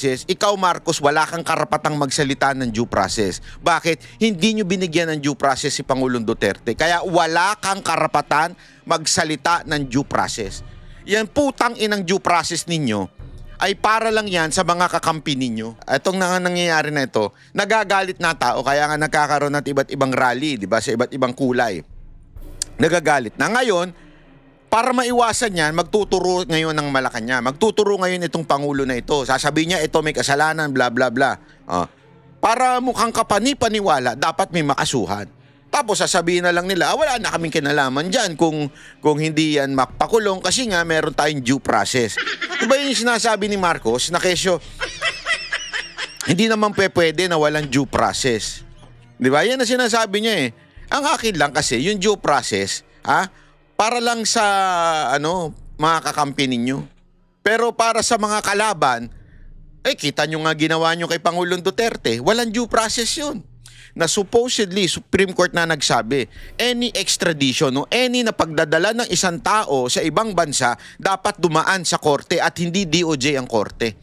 process, ikaw Marcos, wala kang karapatang magsalita ng due process. Bakit? Hindi nyo binigyan ng due process si Pangulong Duterte. Kaya wala kang karapatan magsalita ng due process. Yan putang inang due process ninyo ay para lang yan sa mga kakampi ninyo. Itong na nangyayari na ito, nagagalit na tao kaya nga nagkakaroon ng iba't ibang rally, di ba, sa iba't ibang kulay. Nagagalit na ngayon, para maiwasan yan, magtuturo ngayon ng Malacanang. Magtuturo ngayon itong Pangulo na ito. Sasabihin niya, ito may kasalanan, bla bla bla. Ah. para mukhang kapani-paniwala, dapat may makasuhan. Tapos sasabihin na lang nila, ah, wala na kaming kinalaman dyan kung, kung hindi yan mapakulong kasi nga meron tayong due process. Diba yung sinasabi ni Marcos na kesyo, hindi naman pe pwede na walang due process. Di ba? Yan ang sinasabi niya eh. Ang akin lang kasi, yung due process, ha? Para lang sa, ano, mga kakampi ninyo. Pero para sa mga kalaban, eh, kita nyo nga ginawa nyo kay Pangulong Duterte. Walang due process yun. Na supposedly, Supreme Court na nagsabi, any extradition o any na pagdadala ng isang tao sa ibang bansa dapat dumaan sa korte at hindi DOJ ang korte.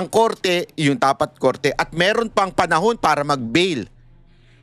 Ang korte, yung tapat korte, at meron pang panahon para mag-bail.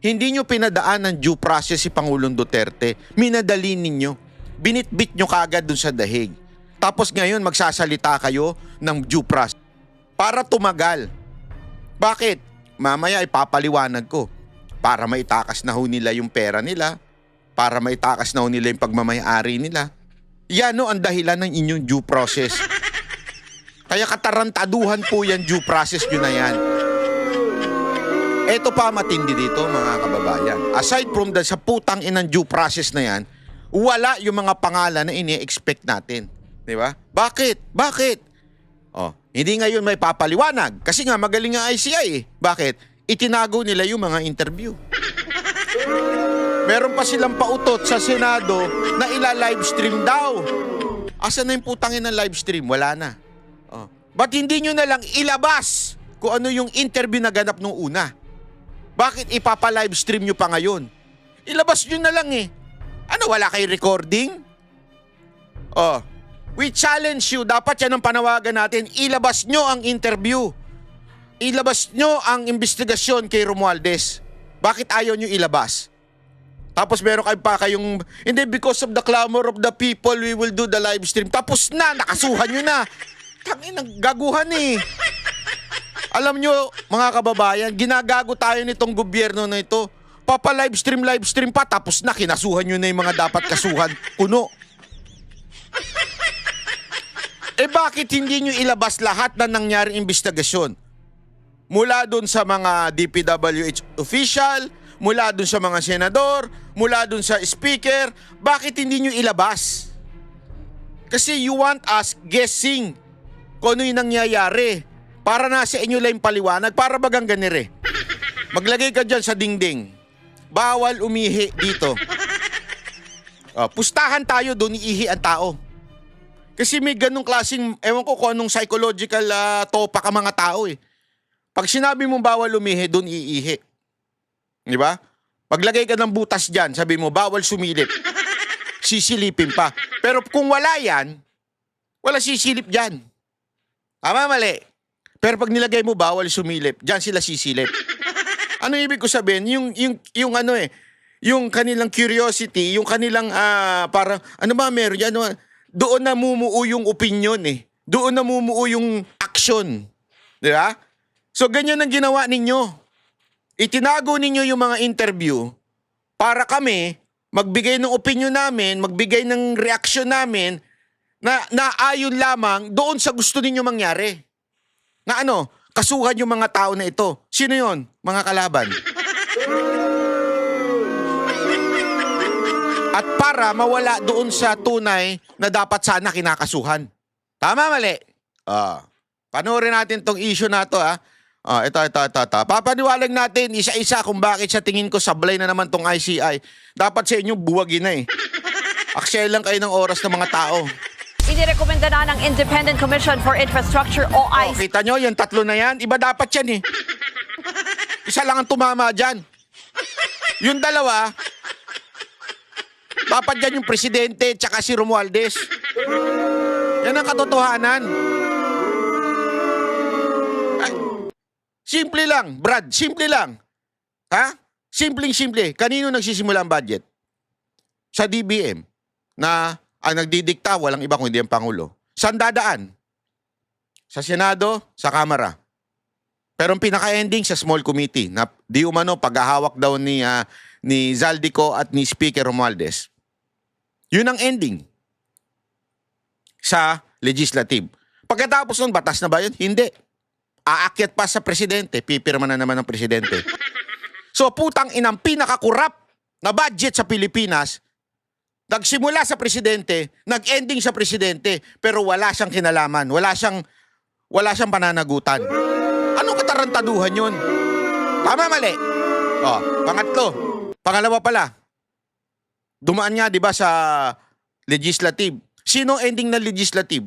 Hindi nyo pinadaan ng due process si Pangulong Duterte. Minadali ninyo. Binitbit nyo kagad dun sa dahig. Tapos ngayon magsasalita kayo ng due process para tumagal. Bakit? Mamaya ipapaliwanag ko. Para maitakas na ho nila yung pera nila. Para maitakas na ho nila yung pagmamayari nila. Yan no ang dahilan ng inyong due process. Kaya katarantaduhan po yan due process nyo na yan. Ito pa matindi dito mga kababayan. Aside from the sa putang inang due process na yan, wala yung mga pangalan na ini-expect natin. Di ba? Bakit? Bakit? Oh, hindi ngayon may papaliwanag. Kasi nga magaling ang ICI eh. Bakit? Itinago nila yung mga interview. Meron pa silang pautot sa Senado na ila-live stream daw. Asa na yung putangin ng live stream? Wala na. Oh. Ba't hindi nyo na lang ilabas kung ano yung interview na ganap nung una? Bakit ipapa-live stream nyo pa ngayon? Ilabas nyo na lang eh. Ano, wala kay recording? Oh, we challenge you. Dapat yan ang panawagan natin. Ilabas nyo ang interview. Ilabas nyo ang investigasyon kay Romualdez. Bakit ayaw nyo ilabas? Tapos meron kayo pa kayong, hindi because of the clamor of the people, we will do the live stream. Tapos na, nakasuhan nyo na. Tangin, gaguhan eh. Alam nyo, mga kababayan, ginagago tayo nitong gobyerno na ito. Papa live stream, live stream pa, tapos na, kinasuhan nyo na yung mga dapat kasuhan. Puno. Eh bakit hindi nyo ilabas lahat na nangyaring investigasyon? Mula dun sa mga DPWH official, mula dun sa mga senador, mula dun sa speaker, bakit hindi nyo ilabas? Kasi you want us guessing kung ano yung nangyayari. Para nasa inyo lang paliwanag, para bagang ganire. Maglagay ka dyan sa dingding. Bawal umihi dito. Oh, pustahan tayo doon iihi ang tao. Kasi may ganong klaseng, ewan ko kung anong psychological uh, topak ang mga tao eh. Pag sinabi mong bawal umihi, doon iihi. Di ba? Paglagay ka ng butas dyan, sabi mo, bawal sumilip. Sisilipin pa. Pero kung wala yan, wala sisilip dyan. Tama, mali. Pero pag nilagay mo, bawal sumilip. Dyan sila sisilip. Ano ibig ko sabihin? Yung, yung, yung ano eh, yung kanilang curiosity, yung kanilang ah, parang, ano ba meron yan? Ano, doon namumuo yung opinion eh. Doon namumuo yung action. Di ba? So ganyan ang ginawa ninyo. Itinago ninyo yung mga interview para kami magbigay ng opinion namin, magbigay ng reaction namin na naayon lamang doon sa gusto ninyo mangyari. Na ano, kasuhan yung mga tao na ito. Sino yon? Mga kalaban. At para mawala doon sa tunay na dapat sana kinakasuhan. Tama, mali? Ah. panoorin natin tong issue na to, ah. Ah, ito, ito, ito, ito. Papaniwalag natin isa-isa kung bakit sa tingin ko sablay na naman tong ICI. Dapat sa inyo buwagin na eh. Aksaya lang kayo ng oras ng mga tao. Inirekomenda na ng Independent Commission for Infrastructure o Oh, IC kita nyo, yung tatlo na yan, iba dapat yan eh. Isa lang ang tumama dyan. Yung dalawa, dapat dyan yung presidente tsaka si Romualdez. Yan ang katotohanan. Simple lang, Brad, simple lang. Ha? Simpleng simple. Kanino nagsisimula ang budget? Sa DBM na ang nagdidikta, walang iba kundi ang Pangulo. Saan dadaan? Sa Senado, sa Kamara. Pero ang pinaka-ending sa small committee na di umano paghahawak daw ni ah, ni Zaldico at ni Speaker Romualdez. Yun ang ending sa legislative. Pagkatapos nun, batas na ba yun? Hindi. Aakyat pa sa presidente, pipirma na naman ng presidente. So putang inang pinakakurap na budget sa Pilipinas, nagsimula sa presidente, nag-ending sa presidente, pero wala siyang kinalaman, wala siyang wala siyang pananagutan. Anong katarantaduhan yun? Tama mali. Oh, pangatlo. Pangalawa pala. Dumaan nga 'di ba sa legislative. Sino ending ng legislative?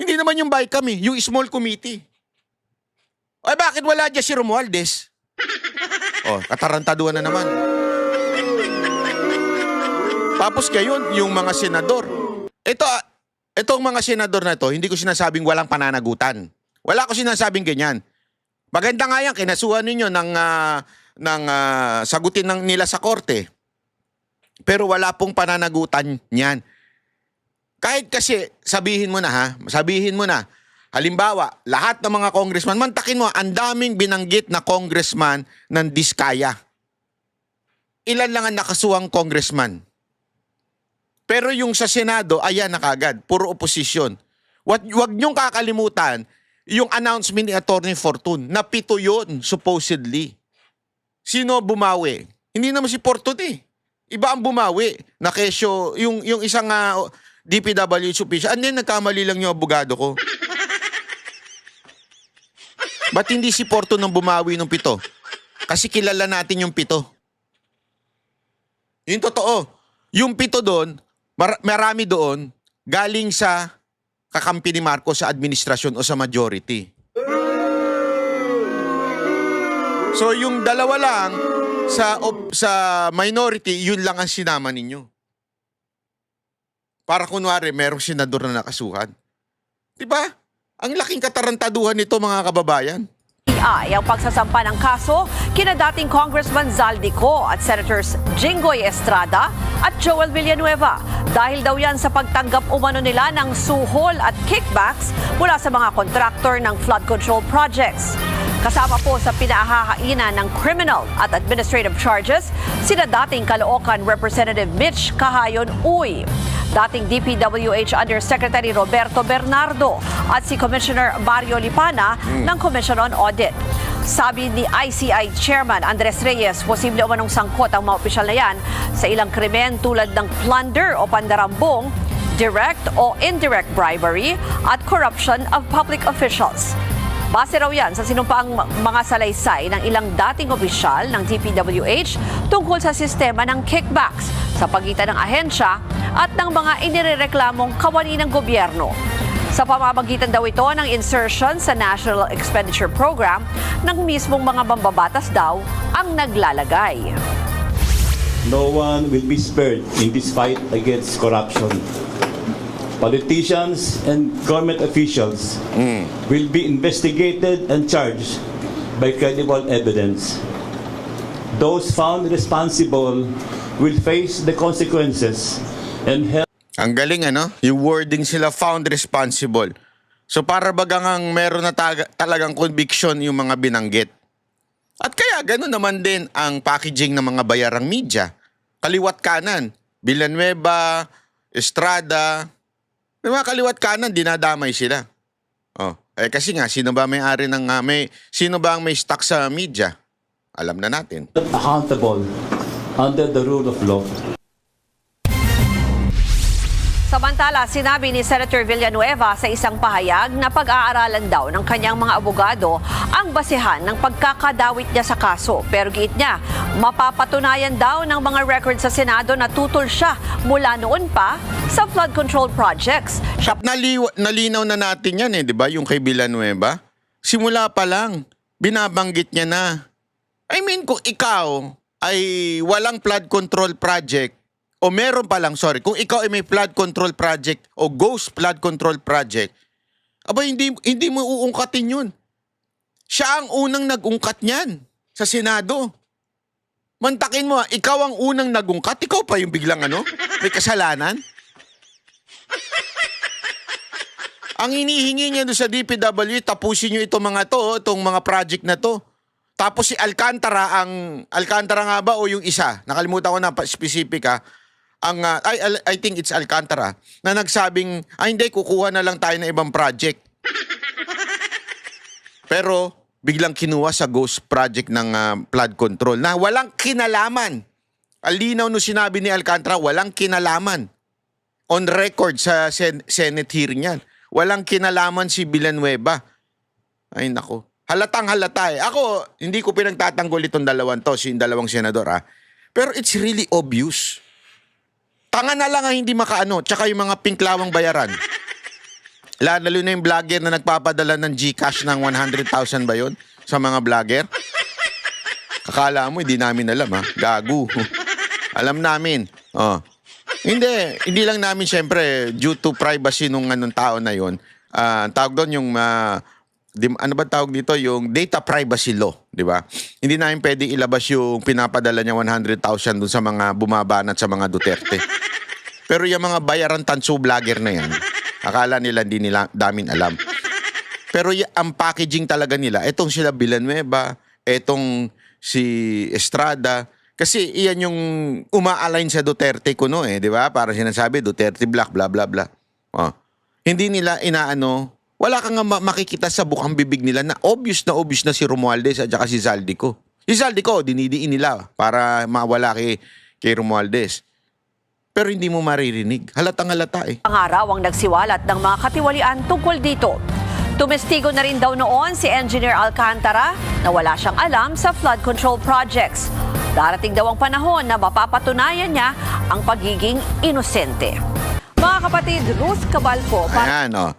Hindi naman yung BICAM eh, yung small committee. Ay bakit wala dyan si Romualdez? oh, katarantaduhan na naman. Tapos ngayon, yung mga senador. Ito, itong mga senador na to, hindi ko sinasabing walang pananagutan. Wala ko sinasabing ganyan. Maganda nga yan, kinasuhan ninyo ng, ah, ng ah, sagutin ng nila sa korte. Pero wala pong pananagutan niyan. Kahit kasi, sabihin mo na ha, sabihin mo na, halimbawa, lahat ng mga congressman, mantakin mo, ang daming binanggit na congressman ng Diskaya. Ilan lang ang nakasuhang congressman? Pero yung sa Senado, ayan na kagad, puro oposisyon. Wag, wag niyong kakalimutan yung announcement ni Attorney Fortune na pito yun, supposedly. Sino bumawi? Hindi naman si Fortune eh. Iba ang bumawi na kesyo, yung, yung isang ah, DPWH official. Ano yun, nagkamali lang yung abogado ko. Ba't hindi si Porto nung bumawi nung pito? Kasi kilala natin yung pito. Yung totoo. Yung pito doon, mar- marami doon, galing sa kakampi ni Marcos sa administrasyon o sa majority. So yung dalawa lang sa op- sa minority, yun lang ang sinama ninyo. Para kunwari, merong senador na nakasuhan. 'Di ba? Ang laking katarantaduhan nito mga kababayan. PI ang pagsasampa ng kaso kina dating Congressman Zaldico at Senators Jinggoy Estrada at Joel Villanueva dahil daw yan sa pagtanggap umano nila ng suhol at kickbacks mula sa mga kontraktor ng flood control projects. Kasama po sa pinahahainan ng criminal at administrative charges sina dating Caloocan Representative Mitch Kahayon Uy, dating DPWH Undersecretary Roberto Bernardo at si Commissioner Mario Lipana ng Commission on Audit. Sabi ni ICI Chairman Andres Reyes, posible umanong sangkot ang mga opisyal na yan sa ilang krimen tulad ng plunder o pandarambong, direct o indirect bribery at corruption of public officials. Base raw yan sa sinumpaang mga salaysay ng ilang dating opisyal ng DPWH tungkol sa sistema ng kickbacks sa pagitan ng ahensya at ng mga inirereklamong kawani ng gobyerno. Sa pamamagitan daw ito ng insertion sa National Expenditure Program ng mismong mga mambabatas daw ang naglalagay. No one will be spared in this fight against corruption. Politicians and government officials will be investigated and charged by credible evidence. Those found responsible will face the consequences and help Ang galing ano? Yung wording sila found responsible. So para bagang ang meron na taga- talagang conviction yung mga binanggit. At kaya gano'n naman din ang packaging ng mga bayarang media. Kaliwat kanan, Villanueva, Estrada, may mga kaliwat kanan, dinadamay sila. Oh, eh kasi nga, sino ba may-ari ng, ah, may, sino ba ang may stock sa media? Alam na natin. accountable under the rule of law. Samantala, sinabi ni Senator Villanueva sa isang pahayag na pag-aaralan daw ng kanyang mga abogado ang basehan ng pagkakadawit niya sa kaso. Pero giit niya, mapapatunayan daw ng mga record sa Senado na tutol siya mula noon pa sa flood control projects. Siya Naliw- nalinaw na natin yan eh, di ba? Yung kay Villanueva. Simula pa lang, binabanggit niya na. I mean, kung ikaw ay walang flood control project, o meron pa lang, sorry, kung ikaw ay may flood control project o ghost flood control project, aba hindi, hindi mo uungkatin yun. Siya ang unang nag-ungkat niyan sa Senado. Mantakin mo, ah, ikaw ang unang nag-ungkat, ikaw pa yung biglang ano, may kasalanan. Ang hinihingi niya doon sa DPW, tapusin niyo itong mga to, oh, itong mga project na to. Tapos si Alcantara, ang Alcantara nga ba o yung isa? Nakalimutan ko na specific ha. Ang, ah, I, I- think it's Alcantara na nagsabing, ay hindi, kukuha na lang tayo ng ibang project. Pero biglang kinuha sa ghost project ng ah, flood control na walang kinalaman. Alinaw no sinabi ni Alcantara, walang kinalaman. On record sa sen- Senate hearing yan. Walang kinalaman si Villanueva. Ay nako. Halatang halata eh. Ako, hindi ko pinagtatanggol itong dalawang to, si dalawang senador ah. Pero it's really obvious. Tanga na lang ang hindi makaano, tsaka yung mga pinklawang bayaran. Lalo na yung vlogger na nagpapadala ng Gcash ng 100,000 ba yun? Sa mga vlogger? Kakala mo, hindi namin alam ha. Gago. alam namin. Oh. Hindi, hindi lang namin syempre due to privacy nung anong tao na yon. Ah, ang tawag doon yung ah, di- ano ba tawag dito yung data privacy law, di ba? Hindi namin pwede ilabas yung pinapadala niya 100,000 dun sa mga bumabanat sa mga Duterte. Pero yung mga bayaran tanso vlogger na yan, akala nila hindi nila damin alam. Pero y- ang packaging talaga nila, etong sila Villanueva, etong si Estrada, kasi iyan yung uma-align sa Duterte kuno eh, di ba? Para sinasabi, Duterte black, bla bla bla. Oh. Hindi nila inaano, wala kang nga ma- makikita sa bukang bibig nila na obvious na obvious na si Romualdez at saka si Zaldico. Si Zaldico, dinidiin nila para mawala kay, kay Romualdez. Pero hindi mo maririnig. Halatang halata eh. Ang araw ang nagsiwalat ng mga katiwalian tungkol dito. Tumestigo na rin daw noon si Engineer Alcantara na wala siyang alam sa flood control projects. Darating daw ang panahon na mapapatunayan niya ang pagiging inosente. Mga kapatid, Ruth Cabalco Ayan, oh.